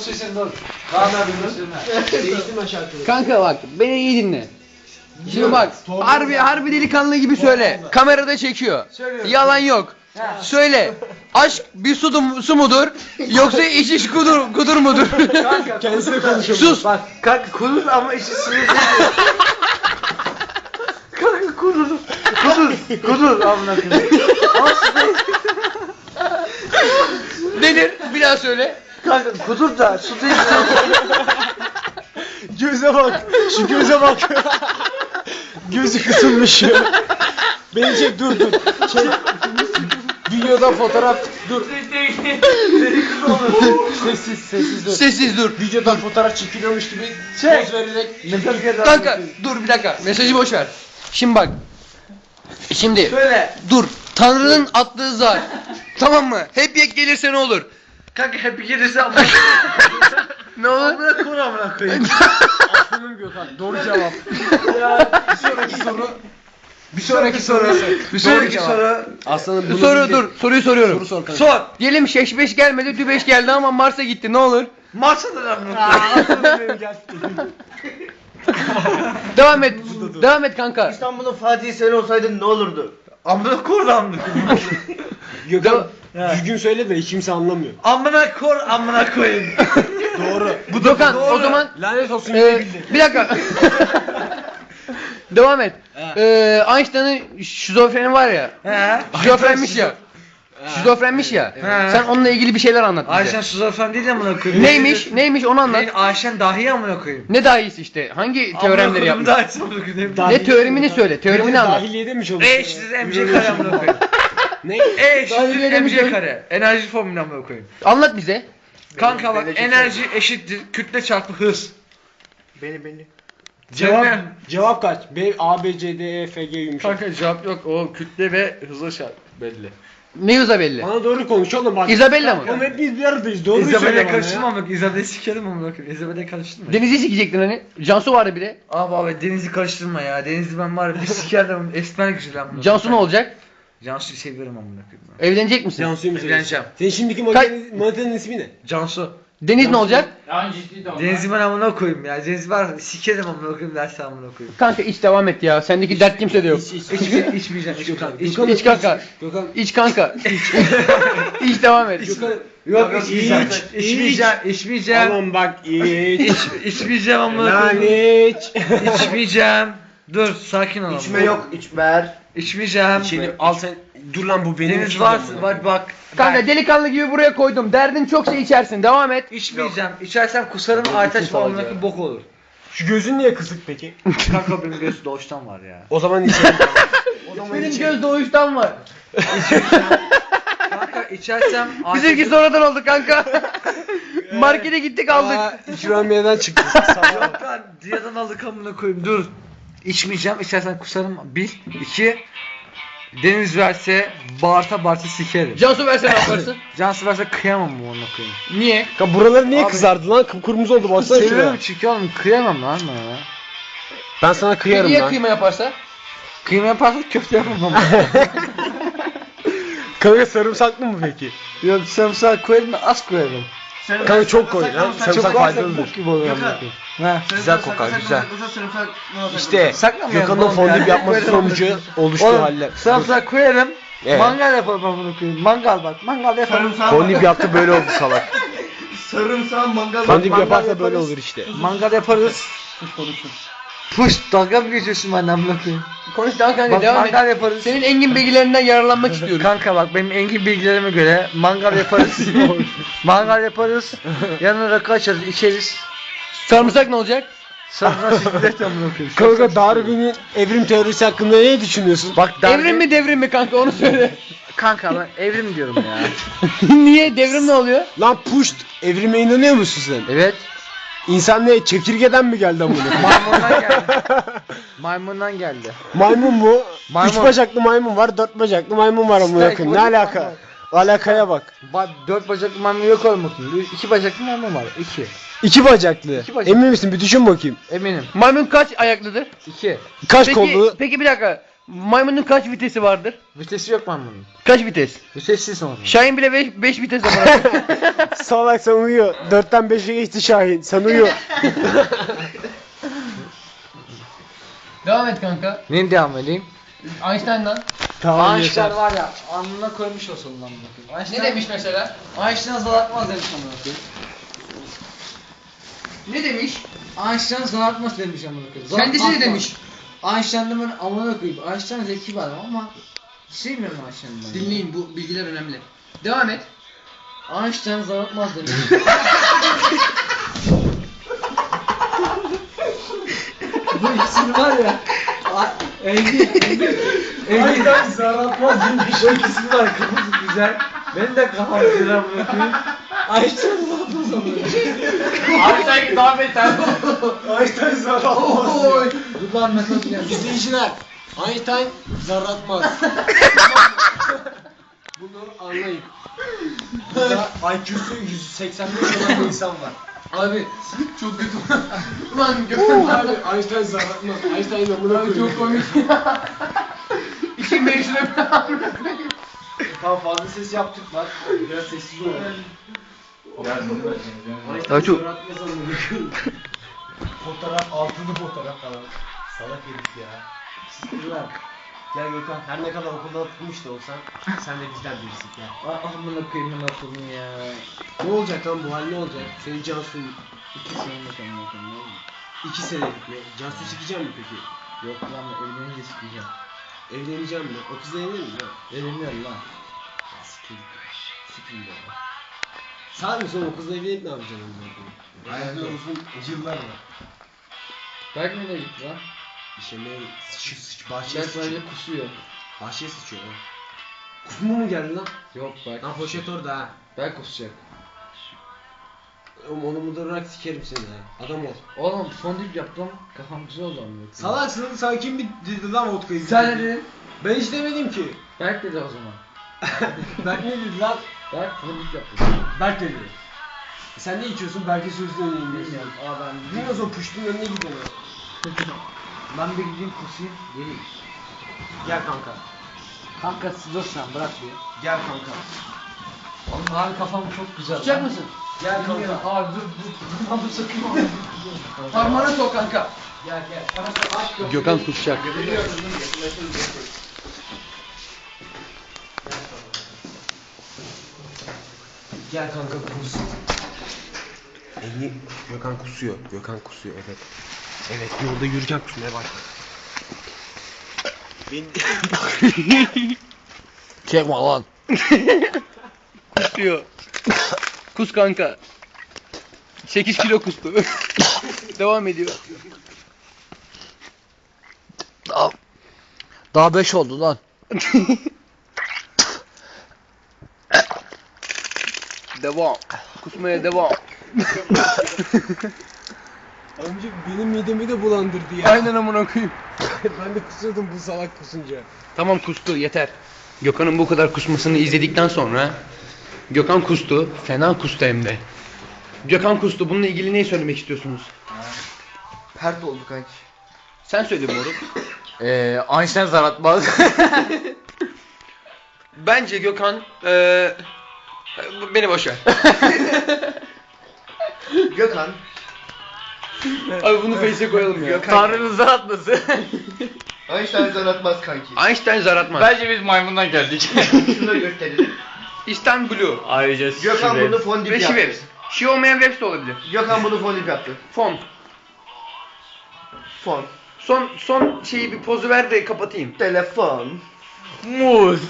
sesin dur. Kaan abi dur. Değiştim ben şarkıyı. Kanka bak beni iyi dinle. Şimdi bak harbi harbi delikanlı gibi söyle. Kamerada çekiyor. Söylüyorum. Yalan yok. Söyle. Aşk bir su, su mudur yoksa iç iç kudur kudur mudur? Kanka Kendisine konuşuyor. Sus. Bak kanka kurur ama işi sınır Kanka kurur. Kurur. Kurur amına koyayım. Nedir? Bir daha söyle. Kanka kudur da su değil. Göze bak. Şu göze bak. Gözü kısılmış ya. Beni çek dur dur. Çek. Videoda fotoğraf dur. Sessiz sessiz dur. Sessiz dur. Videodan fotoğraf çekiliyormuş gibi Çek. poz vererek Kanka dur bir dakika. Mesajı boş ver. Şimdi bak. Şimdi Söyle. dur. Tanrı'nın attığı zar. tamam mı? Hep yek gelirse ne olur? Kanka hep gelirse amına Ne olur? Amına kur amına koyayım. Aslanım Gökhan. Doğru cevap. Bir sonraki soru. Bir sonraki soru. Bir sonraki soru. Aslanım Soru dur. Soruyu soruyorum. Soru sor kanka. Sor. Diyelim şeş beş gelmedi, dü beş geldi ama Mars'a gitti. Ne olur? Mars'a da amına koyayım. Aslanım benim geldi. Devam et. Devam et kanka. İstanbul'un Fatih sen olsaydın ne olurdu? Amına koyayım. Gökhan Ha. düzgün söyle de kimse anlamıyor. Amına kur amına koyayım. Doğru. Bu Dokan o zaman Lanet olsun e, bildi. bir dakika. Devam et. E, Einstein'ın şizofreni var ya. He. Şizofrenmiş ya. Şizofrenmiş ya. He. Sen onunla ilgili bir şeyler anlat bize. Ayşen şizofren değil amına koyayım. Neymiş? Neymiş onu anlat. Ne, Ayşen dahi amına koyayım. Ne dahisi işte? Hangi teoremleri yapmış? Daha amına koyayım. Ne teoremini söyle. Teoremini anlat. Dahiliyede mi çalışıyor? E eşittir mc kare amına koyayım. Ne? E eşittir mc kare. Enerji formülü amına koyayım. Anlat bize. Kanka bak enerji eşittir kütle çarpı hız. Beni beni. Cevap, Cevap- cevap kaç? B, A, B, C, D, E, F, G yumuşak. Kanka cevap yok o kütle ve hızla şart belli. Ne Isabelli? Bana doğru konuş oğlum bak. Isabella mı? Oğlum hep biz bir aradayız. Doğru söyle İzabel'e bana karıştırma ya. amına İzabel'e sikerim amına koyayım. İzabel'e karıştırma. Deniz'i sikecektin hani. Cansu vardı bir de. Abi abi Deniz'i karıştırma ya. Deniz'i ben var ya bir sikerdim. Esmer güzel amına Cansu ne olacak? Cansu'yu seviyorum amına koyayım. ben. Evlenecek misin? Cansu'yu mu Evleneceğim. söylüyorsun? Senin şimdiki Kay- manitanın ismi ne? Cansu. Deniz ne olacak? Deniz'i ben amına koyayım ya. Deniz var sikerim amına koyayım dersen amına koyayım. Kanka iç devam et ya. Sendeki dert kimse de yok. İç, iç, İç, iç. içmeyeceğim. İç, Gökhan, iç, İç kanka. Gökhan. İç kanka. İç. İç devam et. Gökhan. Yok içmeyeceğim. iç, İçmeyeceğim. İçmeyeceğim. Tamam bak iç. İç, içmeyeceğim amına Lan koyayım. iç. İçmeyeceğim. Dur sakin ol. İçme yok içmer. İçmeyeceğim. Şimdi al sen. Dur lan bu benim. Deniz içim var, bunu. var bak. Kanka ben delikanlı gibi buraya koydum. Derdin çoksa içersin. Devam et. içmeyeceğim. İçersem kusarım Aytaç formundaki bok olur. Şu gözün niye kısık peki? Kanka benim göğsü doğuştan var ya. O zaman içelim. o zaman Benim içelim. göz doğuştan var. Kanka içersem Bizimki sonradan oldu kanka. Markete gittik aldık. Aa, İkramiye'den çıktı. Yok lan diyadan aldık amına koyayım dur. İçmeyeceğim içersen kusarım. Bir, iki. Deniz verse bağırta bağırta sikerim. Cansu verse ne yaparsın? Cansu verse kıyamam bu ona koyayım. Niye? Ya buraları niye Abi- kızardı lan? Kıpkırmızı oldu baksana şuraya. Seviyorum çünkü oğlum kıyamam lan bana ya. Ben sana kıyarım Niye lan. kıyma yaparsa? Kıyma yaparsak köfte yapamam. Kanka sarımsaklı mı peki? Yok sarımsak koyarım da az koyarım. Kanka çok koy lan. Sarımsak faydalıdır. bok gibi oluyor. Güzel kokar güzel. İşte Saklamayalım Gökhan'ın oğlum fondip ya. yapması sonucu oluştu Oğlum haller. sarımsak koyarım. Evet. Mangal yaparım ben bunu koyayım. Mangal bak. Mangal yaparım. Fondip yaptı böyle oldu salak. Sarımsağı mangal. Fondip yaparsa böyle olur işte. Mangal yaparız. Puş dalga mı geçiyorsun benden amına koyayım? Konuş daha kanka Bak devam et. mangal yaparız. Senin engin bilgilerinden yararlanmak istiyorum. Kanka bak benim engin bilgilerime göre mangal yaparız. mangal yaparız. Yanına rakı açarız, içeriz. Sarımsak ne olacak? Sonra siklet amına koyayım. Kanka Darwin'in evrim teorisi hakkında ne düşünüyorsun? Bak Darwin- Evrim mi devrim mi kanka onu söyle. Kanka ben evrim diyorum ya. Niye devrim ne oluyor? Lan puşt evrime inanıyor musun sen? Evet. İnsan ne çekirgeden mi geldi amına? Maymundan geldi. Maymundan geldi. maymun mu? Maymun. Üç bacaklı maymun var, dört bacaklı maymun var amına İşte koyayım. Ne alaka? Alakaya bak. Bak dört bacaklı maymun yok olmasın. İki bacaklı maymun var. İki. İki bacaklı. İki bacaklı. Emin misin? Bir düşün bakayım. Eminim. Maymun kaç ayaklıdır? İki. Kaç peki, kollu? Peki bir dakika. Maymunun kaç vitesi vardır? Vitesi yok lan bunun. Kaç vites? Vitessiz onun. Şahin bile 5 vites ama. Salak sen uyuyor. 4'ten 5'e geçti Şahin. Sen uyu. Devam et kanka. Neyin devam edeyim? Einstein'dan. tamam Einstein yeter. var ya alnına koymuş olsun lan bakayım. Ne Einstein, demiş mesela? Einstein zarartmaz demiş amına koyayım. Ne demiş? Einstein zarartmaz demiş amına koyayım. Kendisi ne demiş? Einstein'da ben amına koyayım. Einstein zeki bir adam ama sevmiyorum Einstein'ı ben. Dinleyin bu bilgiler önemli. Devam et. Einstein zarartmaz demiş. Bu ikisini var ya. Engin, Engin. Engin. zaratmaz demiş. Bu ikisini var kafası güzel. Benim de kafam güzel koyayım. Einstein zarartmaz amına koyayım. Einstein. Einstein zaratmaz. Oy. Dur lan mesaj geldi. İzleyiciler. Einstein zaratmaz. Bunu anlayın. Burada IQ'su 185 olan bir insan var. Abi çok kötü. Ulan Gökhan abi. Einstein zaratmaz. Einstein amına Abi koyuyor. çok komik. İki meclisine Tamam fazla ses yaptık lan. Biraz sessiz ol. Daha çok- amına. Fotoğraf altılı fotoğraf falan. Salak herif ya. Sizler. Gel Gökhan her ne kadar okulda atılmış da olsan sen de bizden birisin ya. Ah amına koyayım ben atıldım ya. Ne olacak lan bu hal ne olacak? Senin Cansu'nun İki sene bakalım bakalım ne oldu? iki senelik mi? Cansu sikeceğim mi peki? Yok lan ben evlenince sikeceğim. Evleneceğim mi? O kızla evlenir mi? Evleniyorum lan. Sikeyim. Sikeyim de. Sağ mı sonra o kızla evlenip ne yapacaksın? Hayatında uzun yıllar var. Berk nereye gitti lan? İşemeye sıç sıç bahçeye Berk sıçıyor. sadece kusuyor. Bahçeye sıçıyor lan. Kusma mı geldi lan? Yok Berk. Lan poşet orada ha. Berk kusacak. Oğlum onu mudırarak sikerim seni ha. Adam ol. Oğlum fondip yaptım. Kafam güzel oldu amına koyayım. Salaksın sen kim bir dedi lan vodkayı? Sen ne dedin? Ben hiç demedim ki. Berk dedi o zaman. Berk ne dedi lan? Berk fondip yaptı. Berk dedi. E Sen ne içiyorsun? Berk'e sözlü öneyim diyorsun. Bilmiyorum. Aa ben Bilmiyorum o puştun önüne gidelim. Ben bir gideyim kusayım. Geleyim. Gel kanka. Kanka dur sen bırak bir. Gel kanka. Oğlum abi kafam çok güzel. Tutacak mısın? Gel Bilmiyorum. kanka. Abi dur dur. Abi sakın. Parmağına sok kanka. Gel gel. Kanka aç yok. Gökhan kusacak. Gel kanka kus. Engin Gökhan kusuyor. Gökhan kusuyor evet. Evet yolda yürürken kusmaya başladı. Çekme lan. Kusuyor. Kus kanka. 8 kilo kustu. Devam ediyor. Daha, daha 5 oldu lan. Devam. Kusmaya devam. Amca benim midemi de bulandırdı ya. Aynen amına koyayım. ben de kusuyordum bu salak kusunca. Tamam kustu yeter. Gökhan'ın bu kadar kusmasını izledikten sonra Gökhan kustu. Fena kustu hem de. Gökhan kustu. Bununla ilgili ne söylemek istiyorsunuz? Pert oldu kanki. Sen söyle moruk. Eee Einstein zaratmaz. Bence Gökhan eee beni boş ver. Gökhan. Abi bunu face'e koyalım ya. Tanrı'nın zaratması. Einstein zaratmaz kanki. Einstein zar atmaz. Bence biz maymundan geldik. Şunu da gösterelim. İstanbul'u. Ayrıca Gökhan bunu fondip Ve yaptı. Şiveps. Şi olmayan Webs de olabilir. Gökhan bunu fondip yaptı. Fon. Fon. Son son şeyi bir pozu ver de kapatayım. Telefon. Muz.